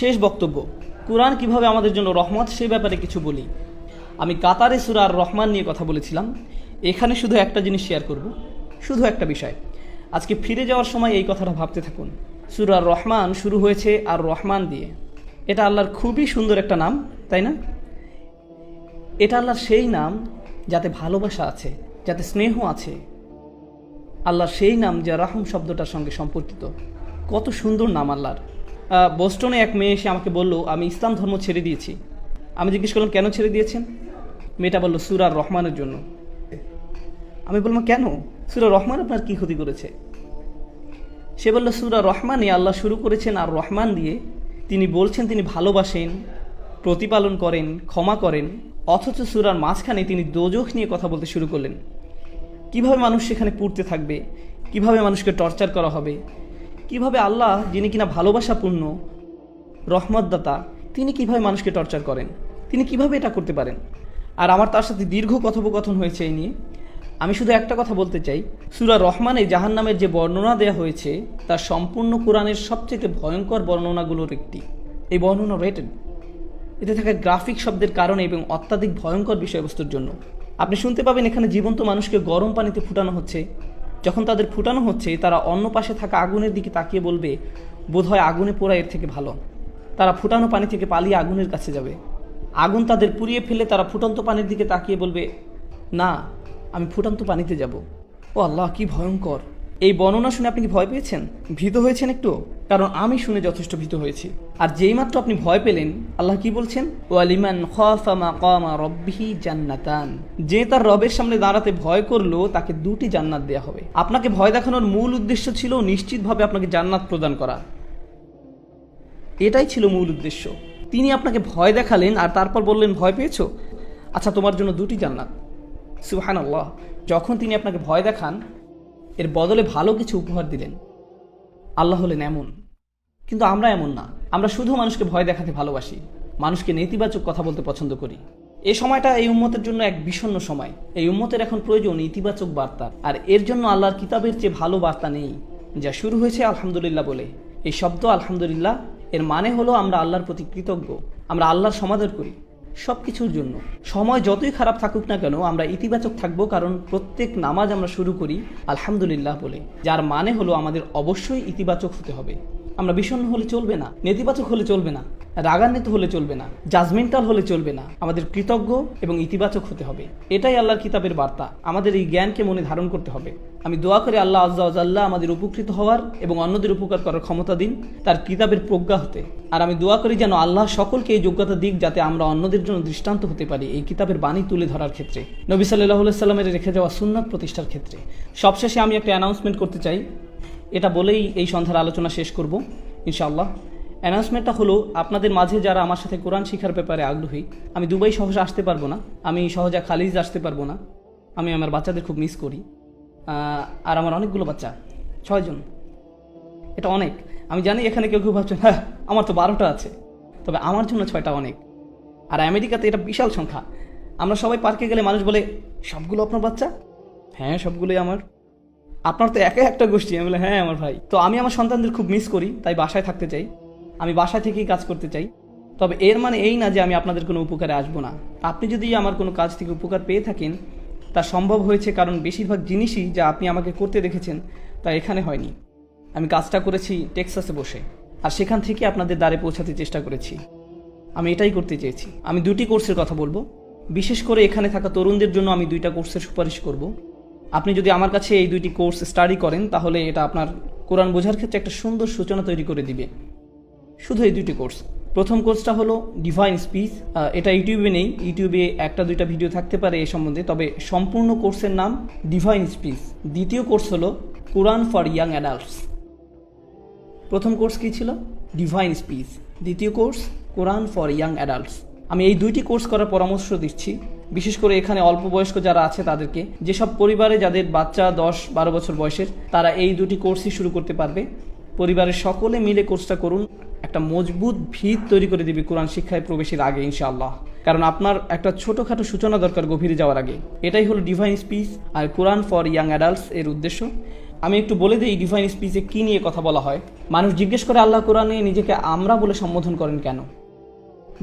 শেষ বক্তব্য। কোরআন কীভাবে আমাদের জন্য রহমত সে ব্যাপারে কিছু বলি। আমি কাতারে সুরা আর রহমান নিয়ে কথা বলেছিলাম। এখানে শুধু একটা জিনিস শেয়ার করব। শুধু একটা বিষয়। আজকে ফিরে যাওয়ার সময় এই কথাটা ভাবতে থাকুন। সুরা আর রহমান শুরু হয়েছে আর রহমান দিয়ে। এটা আল্লাহর খুবই সুন্দর একটা নাম, তাই না? এটা আল্লাহর সেই নাম যাতে ভালোবাসা আছে, যাতে স্নেহ আছে। আল্লাহর সেই নাম যা রাহম শব্দটার সঙ্গে সম্পর্কিত। কত সুন্দর নাম আল্লাহর। বোস্টনে এক মেয়ে এসে আমাকে বলল, আমি ইসলাম ধর্ম ছেড়ে দিয়েছি। আমি জিজ্ঞেস করলাম, কেন ছেড়ে দিয়েছেন? মেয়েটা বলল সুরার রহমানের জন্য। আমি বললাম, কেন? সুরা রহমান আপনার কি ক্ষতি করেছে? সে বলল, সুরা রহমানে আল্লাহ শুরু করেছেন আর রহমান দিয়ে তিনি বলছেন তিনি ভালোবাসেন, প্রতিপালন করেন, ক্ষমা করেন, অথচ সুরার মাঝখানে তিনি দোজখ নিয়ে কথা বলতে শুরু করলেন। কীভাবে মানুষ সেখানে পুড়তে থাকবে? কীভাবে মানুষকে টর্চার করা হবে? কীভাবে আল্লাহ, যিনি কিনা ভালোবাসাপূর্ণ, রহমতদাতা, তিনি কীভাবে মানুষকে টর্চার করেন? তিনি কীভাবে এটা করতে পারেন? আর আমার তার সাথে দীর্ঘ কথোপকথন হয়েছে এই নিয়ে। আমি শুধু একটা কথা বলতে চাই। সুরা রহমানে জাহান নামের যে বর্ণনা দেওয়া হয়েছে, তার সম্পূর্ণ কোরআনের সবচেয়ে ভয়ঙ্কর বর্ণনাগুলোর একটি। এই বর্ণনা রেটেড এতে থাকা গ্রাফিক শব্দের কারণে এবং অত্যাধিক ভয়ঙ্কর বিষয়বস্তুর জন্য। আপনি শুনতে পাবেন এখানে জীবন্ত মানুষকে গরম পানিতে ফুটানো হচ্ছে। যখন তাদের ফুটানো হচ্ছে, তারা অন্য পাশে থাকা আগুনের দিকে তাকিয়ে বলবে, বোধহয় আগুনে পোড়া এর থেকে ভালো। তারা ফুটানো পানি থেকে পালিয়ে আগুনের কাছে যাবে। আগুন তাদের পুড়িয়ে ফেলে তারা ফুটন্ত পানির দিকে তাকিয়ে বলবে, না, আমি ফুটন্ত পানিতে যাব। ও আল্লাহ, কি ভয়ঙ্কর! এই বর্ণনা শুনে আপনি কি ভয় পেয়েছেন? ভীত হয়েছেন একটু? কারণ আমি শুনে যথেষ্ট ভীত হয়েছি। আর যেই মাত্র আপনি ভয় পেলেন, আল্লাহ কি বলছেন? ওয়ালিমান রব্বিহি জান্নাতান। যে তার রবের সামনে দাঁড়াতে ভয় করল, তাকে দুটি জান্নাত দেয়া হবে। আপনাকে ভয় দেখানোর মূল উদ্দেশ্য ছিল নিশ্চিতভাবে আপনাকে জান্নাত প্রদান করা। এটাই ছিল মূল উদ্দেশ্য। তিনি আপনাকে ভয় দেখালেন আর তারপর বললেন, ভয় পেয়েছ? আচ্ছা তোমার জন্য দুটি জান্নাত। সুহান আল্লাহ যখন তিনি আপনাকে ভয় দেখান এর বদলে ভালো কিছু উপহার দিলেন। আল্লাহ হলেন এমন। কিন্তু আমরা এমন না। আমরা শুধু মানুষকে ভয় দেখাতে ভালোবাসি। মানুষকে নেতিবাচক কথা বলতে পছন্দ করি। এই সময়টা এই উম্মতের জন্য এক বিষণ্ণ সময়। এই উম্মতের এখন প্রয়োজন ইতিবাচক বার্তা। আর এর জন্য আল্লাহর কিতাবের চেয়ে ভালো বার্তা নেই, যা শুরু হয়েছে আলহামদুলিল্লাহ বলে। এই শব্দ আলহামদুলিল্লাহ, এর মানে হলো আমরা আল্লাহর প্রতি কৃতজ্ঞ। আমরা আল্লাহর সমাদর করি। সব কিছুর জন্য। সময় যতই খারাপ থাকুক না কেন, আমরা ইতিবাচক থাকব, কারণ প্রত্যেক নামাজ আমরা শুরু করি আলহামদুলিল্লাহ বলে। যার মানে হলো আমাদের অবশ্যই ইতিবাচক হতে হবে। আমরা বিষণ্ণ হলে চলবে না, নেতিবাচক হলে চলবে না। রাগান্বিত হলে চলবে না জাজমেন্টাল হলে চলবে না। আমাদের কৃতজ্ঞ এবং ইতিবাচক হতে হবে। এটাই আল্লাহর কিতাবের বার্তা। আমাদের এই জ্ঞানকে মনে ধারণ করতে হবে। আমি দোয়া করে আল্লাহ আজ্লাহ আমাদের উপকৃত হওয়ার এবং অন্যদের উপকার করার ক্ষমতা দিন তার কিতাবের প্রজ্ঞা হতে। আর আমি দোয়া করি যেন আল্লাহ সকলকে এই যোগ্যতা দিক যাতে আমরা অন্যদের জন্য দৃষ্টান্ত হতে পারি এই কিতাবের বাণী তুলে ধরার ক্ষেত্রে। নবী সাল্লাহ সাল্লামের রেখে যাওয়া সুন্নাত প্রতিষ্ঠার ক্ষেত্রে। সবশেষে আমি একটা অ্যানাউন্সমেন্ট করতে চাই। এটা বলেই এই সন্ধ্যার আলোচনা শেষ করব, ইনশাআল্লাহ। অ্যানাউন্সমেন্টটা হলো, আপনাদের মাঝে যারা আমার সাথে কোরআন শিখার ব্যাপারে আগ্রহী, আমি দুবাই সহজে আসতে পারব না, আমি সহজে খালিজ আসতে পারব না, আমি আমার বাচ্চাদের খুব মিস করি আর আমার অনেকগুলো বাচ্চা ছয়জন এটা অনেক। আমি জানি এখানে কেউ কেউ ভাবছেন হ্যাঁ আমার তো বারোটা আছে। তবে আমার জন্য ছয়টা অনেক। আর আমেরিকাতে এটা বিশাল সংখ্যা। আমরা সবাই পার্কে গেলে মানুষ বলে, সবগুলো আপনার বাচ্চা? হ্যাঁ সবগুলোই আমার। আপনার তো একে একটা গোষ্ঠী। আমি বলে হ্যাঁ আমার ভাই। তো আমি আমার সন্তানদের খুব মিস করি, তাই বাসায় থাকতে চাই। আমি বাসা থেকেই কাজ করতে চাই। তবে এর মানে এই না যে আমি আপনাদের কোনো উপকারে আসব না। আপনি যদি আমার কোনো কাজ থেকে উপকার পেয়ে থাকেন, তা সম্ভব হয়েছে কারণ বেশিরভাগ জিনিসই যা আপনি আমাকে করতে দেখেছেন, তা এখানে হয়নি। আমি কাজটা করেছি টেক্সাসে বসে, আর সেখান থেকে আপনাদের দ্বারে পৌঁছাতে চেষ্টা করেছি। আমি এটাই করতে চেয়েছি। আমি দুটি কোর্সের কথা বলব। বিশেষ করে এখানে থাকা তরুণদের জন্য আমি দুইটা কোর্সের সুপারিশ করব। আপনি যদি আমার কাছে এই দুইটি কোর্স স্টাডি করেন, তাহলে এটা আপনার কোরআন বোঝার ক্ষেত্রে একটা সুন্দর সূচনা তৈরি করে দিবে। শুধু এই দুটি কোর্স প্রথম কোর্সটা হলো ডিভাইন স্পিচ এটা ইউটিউবে নেই। ইউটিউবে একটা দুইটা ভিডিও থাকতে পারে এ সম্বন্ধে। তবে সম্পূর্ণ কোর্সের নাম ডিভাইন স্পিচ দ্বিতীয় কোর্স হলো কোরআন ফর ইয়াং অ্যাডাল্টস প্রথম কোর্স কী ছিল? ডিভাইন স্পিচ দ্বিতীয় course Quran for young adults আমি এই দুইটি কোর্স করার পরামর্শ দিচ্ছি। বিশেষ করে এখানে অল্প বয়স্ক যারা আছে তাদেরকে, যেসব পরিবারে যাদের বাচ্চা দশ, বারো বছর বয়সের, তারা এই দুটি কোর্সই শুরু করতে পারবে। পরিবারের সকলে মিলে কোর্সটা করুন। একটা মজবুত ভিত তৈরি করে দিবে কোরআন শিক্ষায় প্রবেশের আগে, ইনশাআল্লাহ। কারণ আপনার একটা ছোটোখাটো সূচনা দরকার গভীরে যাওয়ার আগে। এটাই হলো ডিভাইন স্পিচ আর কোরআন ফর ইয়াং অ্যাডাল্টস এর উদ্দেশ্য। আমি একটু বলে দিই ডিভাইন স্পিচে কী নিয়ে কথা বলা হয়? মানুষ জিজ্ঞেস করে, আল্লাহ কোরআনে নিজেকে আমরা বলে সম্বোধন করেন কেন?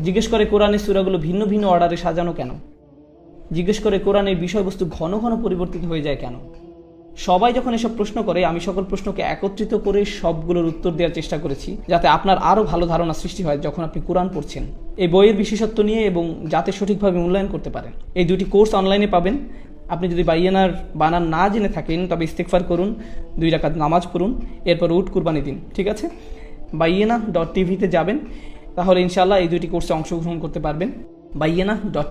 জিজ্ঞেস করে, কোরআনের সুরাগুলো ভিন্ন ভিন্ন অর্ডারে সাজানো কেন? জিজ্ঞেস করে, কোরআনের বিষয়বস্তু ঘন ঘন পরিবর্তিত হয়ে যায় কেন? সবাই যখন এসব প্রশ্ন করে, আমি সকল প্রশ্নকে একত্রিত করে সবগুলোর উত্তর দেওয়ার চেষ্টা করেছি, যাতে আপনার আরও ভালো ধারণা সৃষ্টি হয় যখন আপনি কোরআন পড়ছেন। এই বইয়ের বিশেষত্ব নিয়ে এবং যাতে সঠিকভাবে মূল্যায়ন করতে পারেন। এই দুটি কোর্স অনলাইনে পাবেন। আপনি যদি বাইয়ানার বানান না জেনে থাকেন, তবে ইস্তেকফার করুন, দুই রাকাত নামাজ পড়ুন, এরপর উট কুরবানি দিন, ঠিক আছে? বাইয়েনা ডট টিভিতে যাবেন, তাহলে ইনশাল্লাহ এই দুটি কোর্সে অংশগ্রহণ করতে পারবেন। Bayyinah dot